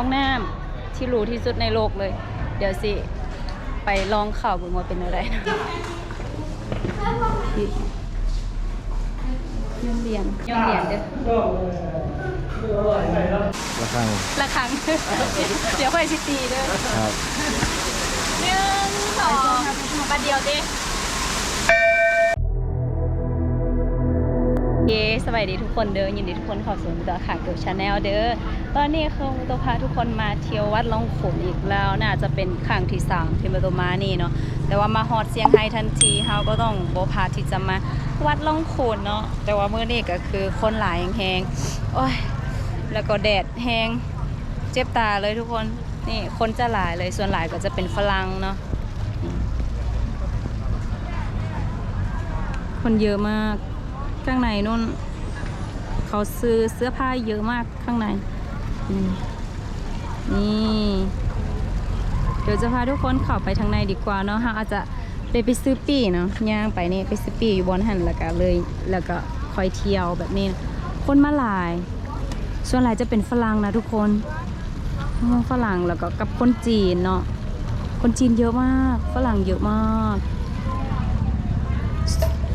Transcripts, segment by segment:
ห้องน้ำที่หรูที่สุดในโลกเลย เดี๋ยวสิ ไปลองเข่าวเบิ่งว่าเป็นอะไรนะนี่ยนเหรียญยนเหรียญเด้อระฆังละครั้ง เดี๋ยวค่อยสิตีเด้อครับหนึ่งสองมาเดียวดิเย้สวัสดีทุกคนเด้อยินดีทุกคนเข้าสู่ตัวค่ะเกิร์ชาแนลเด้อ ตอนนี้คือมุตพาทุกคนมาเที่ยววัดล่องขุนอีกแล้ว น่าจะเป็นครั้งที่สามที่มาตัวมานี่เนาะแต่ว่ามาฮอดเซียงไฮ้ทันทีเฮาก็ต้องโบพาที่จะมาวัดล่องขุนเนาะแต่ว่าเมื้อนี้ก็คือคนหลายแฮงๆโอ้ยแล้วก็แดดแฮงเจ็บตาเลยทุกคนนี่คนจะหลายเลยส่วนหลายก็จะเป็นฝรั่งเนาะคนเยอะมากข้างในนู่นเขาซื้อเสื้อผ้าเยอะมากข้างใน นี่เดี๋ยวจะพาทุกคนเข้าไปทางในดีกว่าเนาะฮะอาจจะไปไปซื้อปีเนาะย่างไปนี่ไปซื้อปีอยู่บนหันแล้วก็เลยแล้วก็คอยเที่ยวแบบนี้นะคนมาหลาย ส่วนหลายจะเป็นฝรั่งนะทุกคนฝรั่งแล้วก็กับคนจีนเนาะคนจีนเยอะมาก ฝรั่งเยอะมาก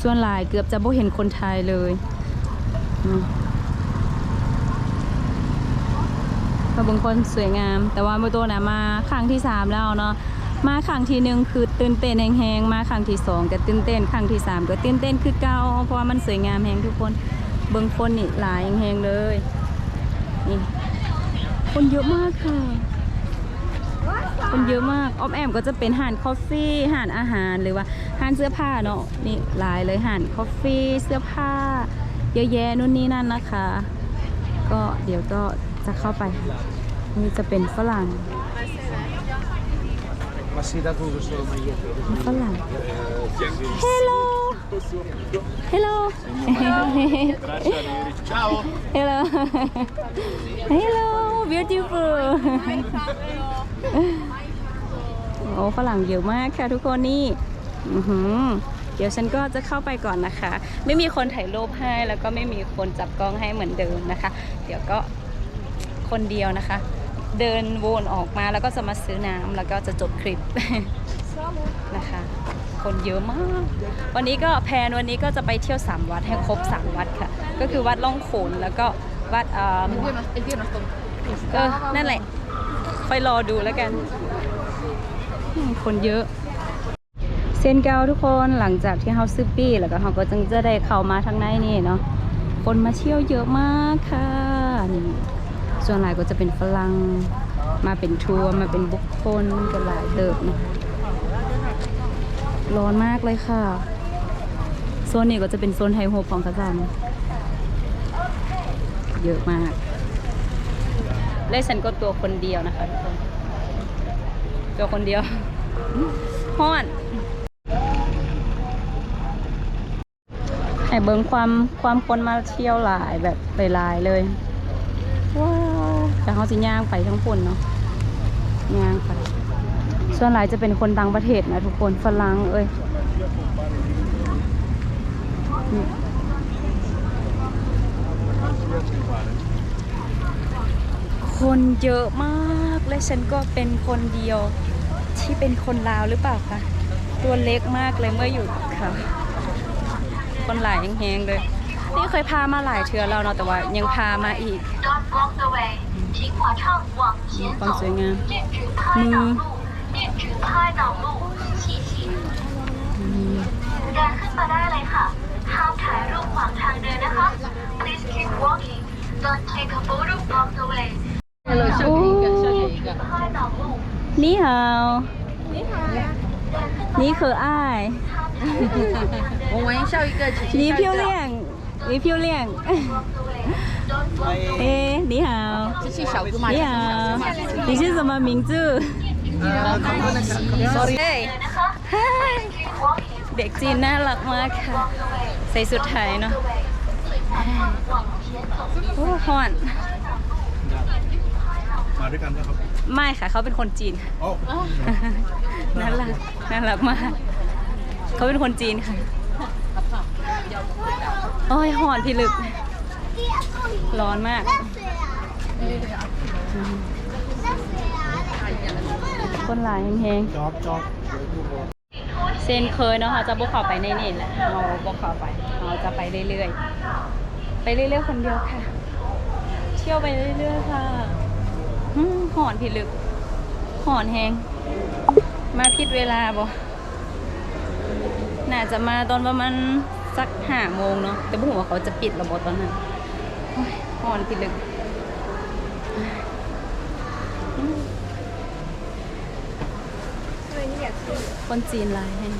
ส่วนหลายเกือบจะบ่เห็นคนไทยเลยอื มมาบางคนสวยงาม แต่ว่าเมื่อตัวนะมาครั้งที่สามแล้วเนาะมาครั้งที่หนึ่งคือตื่นเต้นแหงๆมาครั้งที่สองก็ตื่นเต้นครั้งที่สามก็ตื่นเต้นคือเก่าเพราะว่ามันสวยงามแหงทุกคนเบิ่งคนนี่หลายแหงๆเลยนี่คนเยอะมากค่ะ คนเยอะมากออมแอมก็จะเป็นห่านคอฟฟี่ห่านอาหารหรือว่าห่านเสื้อผ้าเนาะนี่หลายเลยห่านคอฟฟี่เสื้อผ้า เยอะแยะนู่นนี่นั่นนะคะ ก็เดี๋ยวก็ จะเข้าไป นี่จะเป็นฝรั่งฝรั่ง Hello Hello Hello Hello beautiful โอ้ฝรั่งเยอะมากค่ะทุกคนนี่เดี๋ยวฉันก็จะเข้าไปก่อนนะคะ ไม่มีคนถ่ายรูปให้แล้วก็ไม่มีคนจับกล้องให้เหมือนเดิมนะคะ เดี๋ยวก็ คนเดียวนะคะ เดินวนออกมาแล้วก็จะมาซื้อน้ำแล้วก็จะจบคลิปนะคะ คนเยอะมาก วันนี้ก็แพลนวันนี้ก็จะไปเที่ยว 3 วัดให้ครบ 3 วัดค่ะ ก็คือวัดล่องโขนแล้วก็วัดเอ่อเออนั่นแหละไปรอดูแล้วกันอืมคนเยอะเซนเกาทุกคนหลังจากที่เฮาซื้อปี้แล้วก็เฮาก็จึงจะได้เข้ามาทางในนี่เนาะคนมาเที่ยวเยอะมากค่ะนี่ ส่วนหลายก็จะเป็นฝรั่งมาเป็นทัวร์มาเป็นบุคคลกันหลายเติบนะร้อนมากเลยค่ะ โซนนี้ก็จะเป็นโซนไฮโฮปของกระจันเยอะมากและฉันก็ตัวคนเดียวนะคะทุกคน ตัวคนเดียวฮ้อนให้เบิงความความคนมาเที่ยวหลายแบบหลายๆเลยว้า แต่เขาสิย่างไปทั้งคนเนาะย่างไปส่วนหลายจะเป็นคนต่างประเทศนะทุกคนฝรั่งเอ้ยคนเยอะมากและฉันก็เป็นคนเดียวที่เป็นคนลาวหรือเปล่าคะตัวเล็กมากเลยเมื่ออยู่กับเขาคนหลายแหงๆเลย นี่เคยพามาหลายเทือแล้วเนาะแต่ว่ายังพามาอีก Don't block the way，请马上往前 ความ 走 สวยงาม 禁止拍挡路，禁止拍挡路，谢谢。 อืม เดินขึ้นมาได้เลยค่ะ ห้ามถ่ายรูปขวางทางเดินนะคะ Please keep walking. Don't take a photo block the way. โอ้ 拍挡路， นี่ฮาวนี่คืออ้าย 我玩笑一个，琪琪 นี่ 笑一 พิว 个 เลี่ยงนี่พิวเลี่ยง เอ๊ะนี่ฮาว 这是小芝麻， นี่ 这 ฮาว 是小芝麻。你是什么名字 Sorry， เฮ้ย เด็กจีนน่ารักมากค่ะ ใส่สุดไทยเนาะโอ้ฮอน มาด้วยกันนะครับ ไม่ค่ะ เขาเป็นคนจีนค่ะ โอ้ น่ารัก น่ารักมาก เขาเป็นคนจีนค่ะ โอ้ยหอนพี่ลึก ร้อนมาก คนหลายแฮงจอบจอบๆเส้นเคยเนาะเขาจะบ่เข้าไปในนี่แหละเราบ่เข้าไปเราจะไปเรื่อยๆ ไปเรื่อยๆคนเดียวค่ะ เที่ยวไปเรื่อยๆค่ะหอนผิดลึกหอนแฮงมาผิดเวลาบ่น่าจะมาตอนประมาณสักห้าโมงเนาะแต่บ่รู้ว่าเขาจะปิดระบบตอนนั้น หอนผิดลึกคนจีนลายแฮง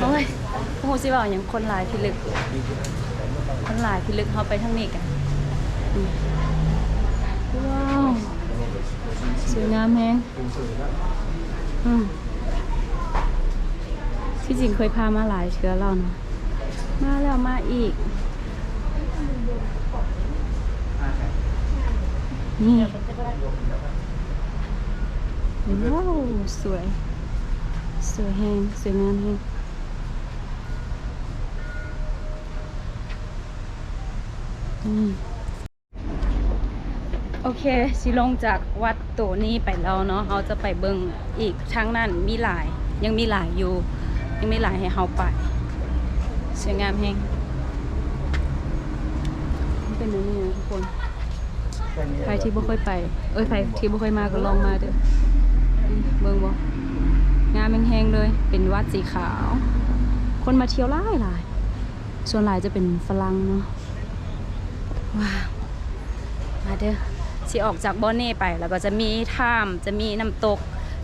โอ้ยโอ้สิบอกอย่างคนหลายพิลึก คนหลายพิลึกเขาไปทางนี้กันว้าวสวยงามแฮงอืม ที่จริงเคยพามาหลายเชื้อแล้วเนาะมาแล้วมาอีก นี่ว้าวสวย สวยแฮงสวยงามแฮงอืมโอเคสิลงจากวัดโตนี้ไปแล้วเนาะเราจะไปเบิงอีกทางนั้นมีหลายยังมีหลายอยู่ ยังมีหลายให้เราไปสวยงามแฮงมันเป็นอย่างนี้นะทุกคนใครที่บ่เคยไป เอ้ยใครที่บ่เคยมาก็ลองมาเด้ออืมเบิ่งบ่งามแห้งๆเลย เป็นวัดสีขาว คนมาเที่ยวหลายหลายส่วนหลายจะเป็นฝรั่งเนาะว้าวมาเด้อสิออกจากบ่อเน่ไป แล้วก็จะมีถ้ำจะมีน้ำตก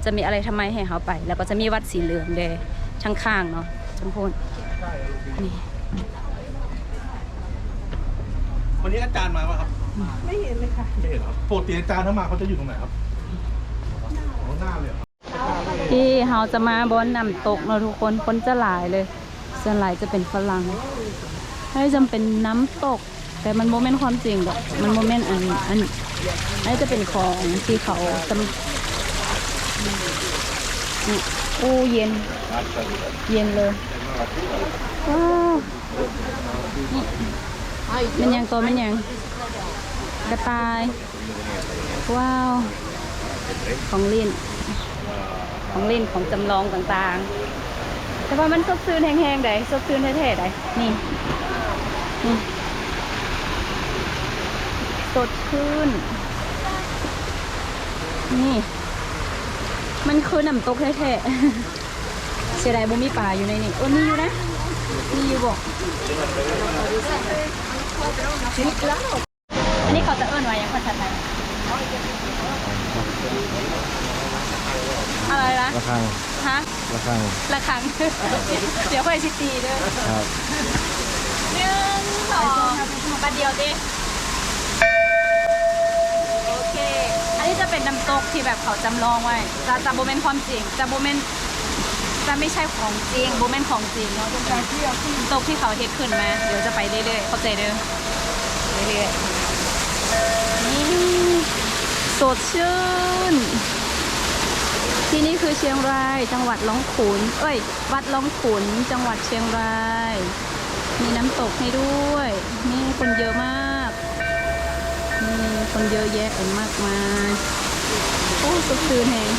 จะมีอะไรทำไมให้เขาไป แล้วก็จะมีวัดสีเหลืองเด้ทั้ง ข้างเนาะจังพูนนี่วันนี้อาจารย์มาป่ะครับ ไม่เห็นเลยค่ะไม่เห็นครับปกติอาจารย์ถ้ามาเขาจะอยู่ตรงไหนครับอ๋อหน้าเลยเหรอที่เราจะมาบนน้ำตกเนาะทุกคนคนจะหลายเลยส่วนหลายจะเป็นฝรั่งให้จำเป็นน้ำตก แต่มันโมเมนต์ความจริงดอกมันโมเมนต์อันอันอันนี้จะเป็นของที่เขา จำนี่อู้เย็น เย็นเลยมันยังตัวมันยังกระต่าย ว้าว ของเล่น ของเล่นของจำลองต่างๆ แต่ว่ามันสดชื่นแห้งๆได้สดชื่นแท้ๆได้นี่นี่สดชื่นนี่ มันคือน้ำตกแท้ๆเสียดายบ่มีปลาอยู่ในนี่โอ้มีอยู่นะ มีอยู่บอกอันนี้เขาจะเอิ้นไว้ยังภาษาไทยอะไรนะระฆังฮะระฆังละครั้งเดี๋ยวค่อยชิตีด้วยครับหนึ่งสองปัดเดียวดิ จะเป็นน้ำตกที่แบบเขาจำลองไว้จะจะโบเมนความจริงจะโบเมนจะไม่ใช่ของจริงโบเมนของจริงเนาะเป็นการเที่ยวน้ำตกที่เขาเฮ็ดขึ้นมาเดี๋ยวจะไปเรื่อยๆเข้าใจเด้อเรื่อยๆนี่สดชื่น ที่นี่คือเชียงราย จังหวัดล่องขุนเอ้ย วัดล่องขุนจังหวัดเชียงราย มีน้ำตกให้ด้วย นี่คนเยอะมาก คนเยอะแยะมากมาย โอ้สดชื่นแฮง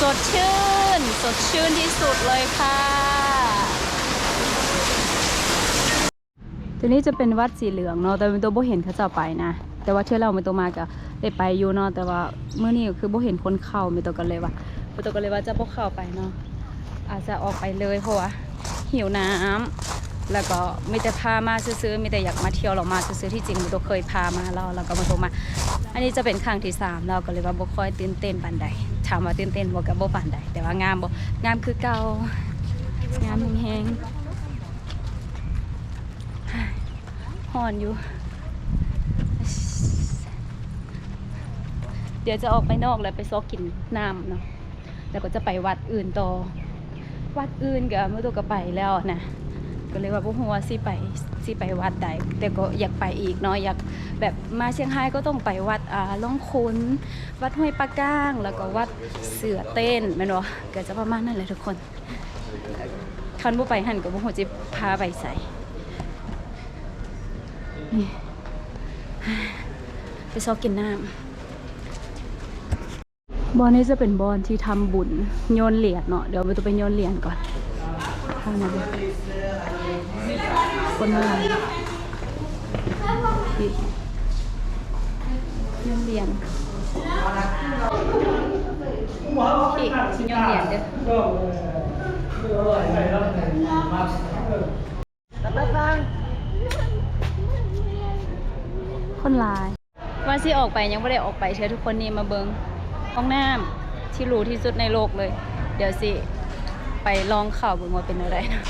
สดชื่น สดชื่นที่สุดเลยค่ะ ตัวนี้จะเป็นวัดสีเหลืองเนาะ แต่เป็นตัวโบเห็นเขาจะไปนะ แต่ว่าเชื่อเราเป็นตัวมาก็ได้ไปอยู่เนาะ แต่ว่าเมื่อนี้คือโบเห็นคนเข้ามีตัวกันเลยว่ามีตัวกันเลยว่าจะโบเข้าไปเนาะ อาจจะออกไปเลยเพราะว่าหิวน้ำ แล้วก็มีแต่พามาซื้อๆมีแต่อยากมาเที่ยวเรามาซื้อๆที่จริงมีตัวเคยพามาแล้วแล้วก็มาตัวมา อันนี้จะเป็นครั้งที่สามเราก็เลยว่าโบค่อยตื่นเต้นปานใดถามว่าตื่นเต้นบ่กับโบปานใดแต่ว่างามบ่งามคือเก่างามแฮงๆหอนอยู่ เดี๋ยวจะออกไปนอกแล้วไปซอกกินน้ำเนาะแล้วก็จะไปวัดอื่นต่อวัดอื่นก็เมื่อตัวก็ไปแล้วนะ ก็เลยว่าพวกหัวาสิไปสิไปวัดใดแต่ก็อยากไปอีกเนาะอยากแบบมาเชียงรายก็ต้องไปวัดอ่าล่องคุนวัดห้วยปะก้าง แล้วก็วัดเสือเต้นแม่นบ่ก็จะประมาณนั้นแหละทุกคนคันบ่ไปหันกับบ่ฮู้จิพาไปใส่นี่ไปซอกกินน้ำบอนนี้จะเป็นบอนที่ทำบุญโยนเหรียญเนาะเดี๋ยวไปตัวไปโยนเหรียญก่อนางนคนมาพี่โยนเรียญพี่ชิโยนเรียญเด้อคนลายว่าสิออกไปยังไม่ได้ออกไปเชื่อทุกคนนี่มาเบิงห้องน้ำที่รูที่สุดในโลกเลย เดี๋ยวสิ ไปลองข่าเบิงว่าเป็นอะไรนะ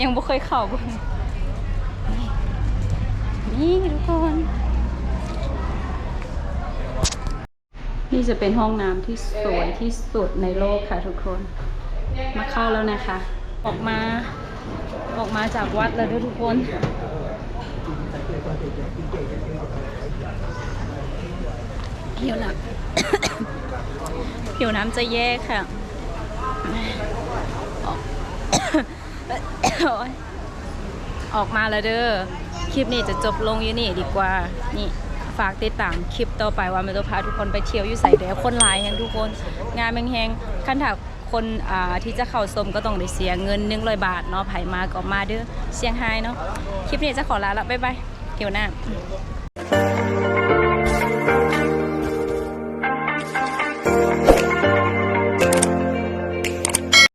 ยังไม่เคยข่าเบิงนี่ทุกคน นี่จะเป็นห้องน้ำที่สวยที่สุดในโลกค่ะทุกคน มาเข้าแล้วนะคะ ออกมาออกมาจากวัดแล้วด้วยทุกคน ผิวน้ำผิวน้ำจะแย่ค่ะ ออก ออกมาแล้วเด้อ คลิปนี้จะจบลงอยู่นี่ดีกว่า นี่ฝากติดตามคลิปต่อไปว่ามันจะพาทุกคนไปเที่ยวอยู่ใส่เด้อคนหลายแห่งทุกคน งานแมงแหงขั้นถ้าคนที่จะเข้าชมก็ต้องได้เสียเงิน100บาทเนาะไผมาก็มาเด้อเชียงไฮ้เนาะคลิปนี้จะขอลาละบ๊ายบายเที่ยวหน้า